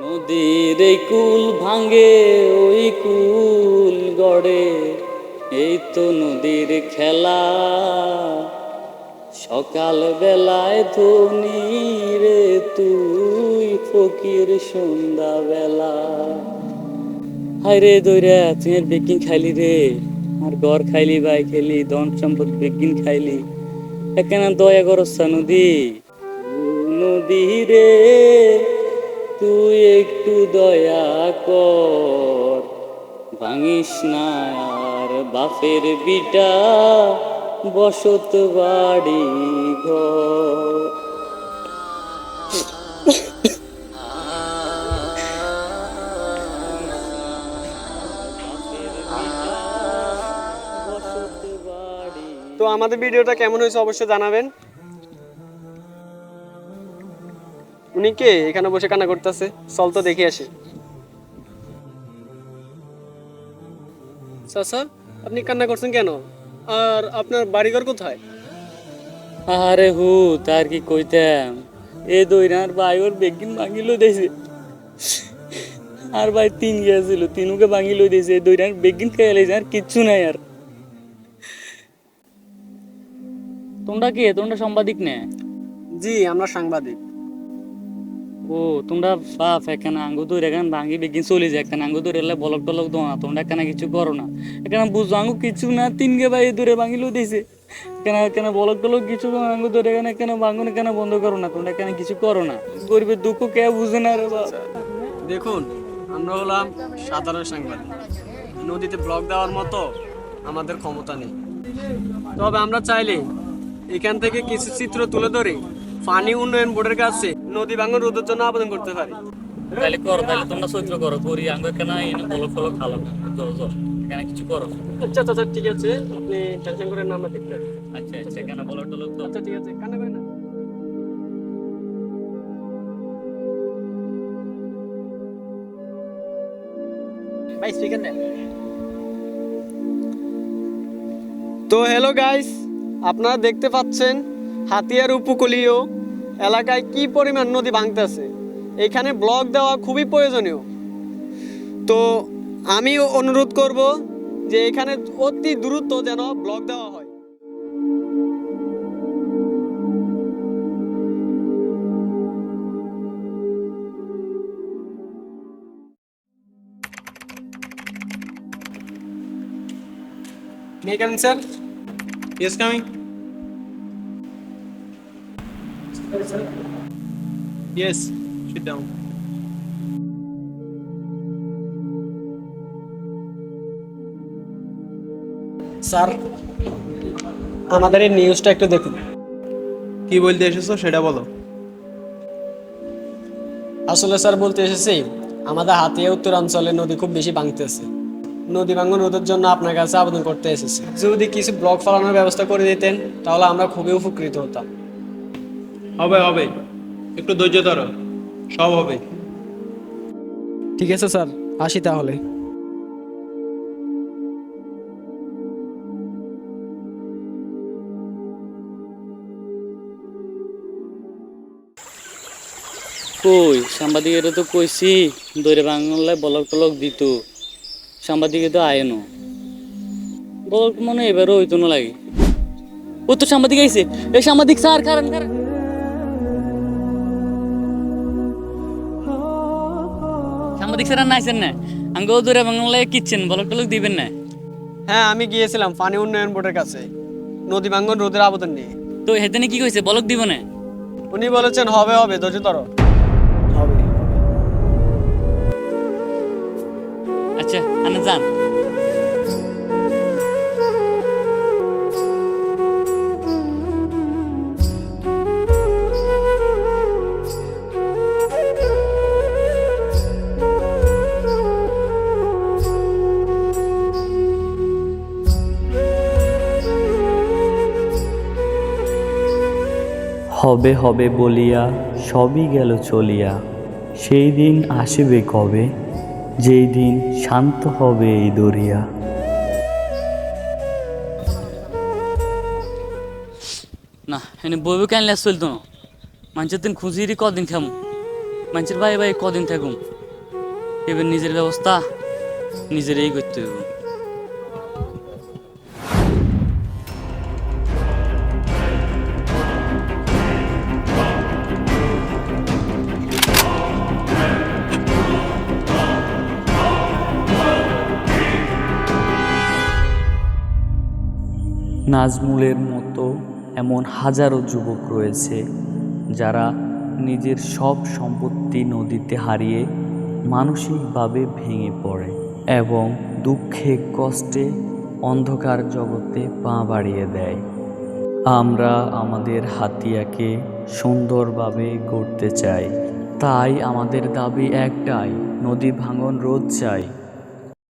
নদীর এই কুল ভাঙে, ওই কুল গড়ে। এই তো নদীর খেলা। সকাল বেলায় ধনী রে, তুই ফকির সন্ধ্যা বেলা হাই রে দইরা তুই বেকিং খাইলি রে। আর ঘর খাইলি, বাই খেলি ধন সম্পদ বেকিং খাইলি। এখানে দয়া করস নদী। নদী রে। তুই একটু দয়া কর। ভাঙিস না আর বাপের বিটা, বসত বাড়ি ঘর। তো আমাদের ভিডিওটা কেমন হয়েছে অবশ্যই জানাবেন। উনি কে? এখানে বসে কান্না করতেছে। চল তো দেখে আসি। চাচা আপনি কান্না করছেন কেন? আর আপনার বাড়িঘর কোথায়? আরে হু তার কি কইতাম? এ দইনার ভাই ওর বেগিন ভাঙিল দিয়েছে আর ভাই তিন গিয়েছিল তিনুকে ভাঙিল দিয়েছে দইনার বেগিন খেয়ে লেছে আর কিচ্ছু নাই আর। তোমরা কে? তোমরা সাংবাদিক নে? জি আমরা সাংবাদিক। ও, তোমরা বাপ, এখানে আঙ্গু দৌড় এখানে ভাঙি বেগিন চলে যায়, এখানে আঙ্গু দৌড় এলে বলক টলক দো না, তোমরা এখানে কিছু করো না। এখানে বুঝো আঙ্গু কিছু না, তিন গে ভাই দূরে ভাঙিলেও দিয়েছে এখানে এখানে বলক টলক কিছু আঙ্গু দৌড় এখানে এখানে ভাঙুন এখানে বন্ধ করো না, তোমরা এখানে কিছু করো না। গরিবের দুঃখ কে বুঝে না রে দেখুন, আমরা হলাম সাধারণ সাংবাদিক। নদীতে ব্লক দেওয়ার মতো আমাদের ক্ষমতা নেই। তবে আমরা চাইলে এখান থেকে কিছু চিত্র তুলে ধরে পানি উন্নয়ন বোর্ডের কাছে নদী ভাঙন রোধের জন্য আবেদন করতে পারি। তাহলে করো তাহলে তোমরা চৈত্র করো করি আঙ্গু এখানে এনে টলক খালো না জল জল এখানে কিছু করো। আচ্ছা আচ্ছা ঠিক আছে আপনি টেনশন করেন না আমরা। আচ্ছা আচ্ছা বলক টলক তো আচ্ছা ঠিক আছে কান্না করেন না। ভাই স্পিকার নেন। তো হ্যালো গাইস আপনারা দেখতে পাচ্ছেন হাতিয়ার উপকূলীয় এলাকায় কি পরিমাণ নদী ভাঙতেছে এখানে ব্লক দেওয়া খুবই প্রয়োজনীয় তো আমি অনুরোধ করব যে এখানে অতি দ্রুত যেন ব্লক দেওয়া হয় in, sir? Yes, coming. Yes, sit down. Sir আমাদের এই নিউজটা একটু দেখুন। কি বলতে এসেছ সেটা বলো। আসলে স্যার বলতে এসেছি আমাদের হাতিয়া উত্তরাঞ্চলে নদী খুব বেশি ভাঙতেছে। নদী ভাঙন রোধের জন্য আপনার কাছে আবেদন করতে এসেছি। যদি কিছু ব্লক ফালানোর ব্যবস্থা করে দিতেন তাহলে আমরা খুবই উপকৃত হতাম। হবে হবে। একটু ধৈর্য ধরো। সব হবে। ঠিক আছে স্যার। আসি তাহলে। কই? সাংবাদিকের তো কইছি দৈরে বাংলায় বলক টলক দিত। সাংবাদিকে তো আয়নো বলক মনে এবারও হইতো না লাগে। ও তো সাংবাদিক আইছে। এই সাংবাদিক স্যার কারণ কারণ। সাংবাদিক স্যার না না? আঙ্গো দূরে বাংলায় কিচ্ছেন বলক টলক দিবেন না। হ্যাঁ আমি গিয়েছিলাম পানি উন্নয়ন বোর্ডের কাছে নদী ভাঙ্গন রোধের আবেদন নিয়ে। তো হেতেনে কি কইছে বলক দিব না? উনি বলেছেন হবে হবে ধৈর্য ধরো। হবে আচ্ছা আনে যান। হবে হবে বলিয়া সবই গেল চলিয়া। সেই দিন আসিবে কবে? যেই দিন শান্ত হবে এই দরিয়া। না, এনে বইবে কেন লেস চলতো? না মানুষের দিন খুঁজিয়ে কদিন খামু মানুষের ভাই ভাই কদিন থাকুম? এবার নিজের ব্যবস্থা নিজেরই করতে হবে নাজমুলের মতো এমন হাজারো যুবক রয়েছে যারা নিজের সব সম্পত্তি নদীতে হারিয়ে মানসিকভাবে ভেঙে পড়ে এবং দুঃখে, কষ্টে অন্ধকার জগতে পা বাড়িয়ে দেয়। আমরা আমাদের হাতিয়াকে সুন্দরভাবে গড়তে চাই। তাই আমাদের দাবি একটাই, নদী ভাঙন রোধ চাই।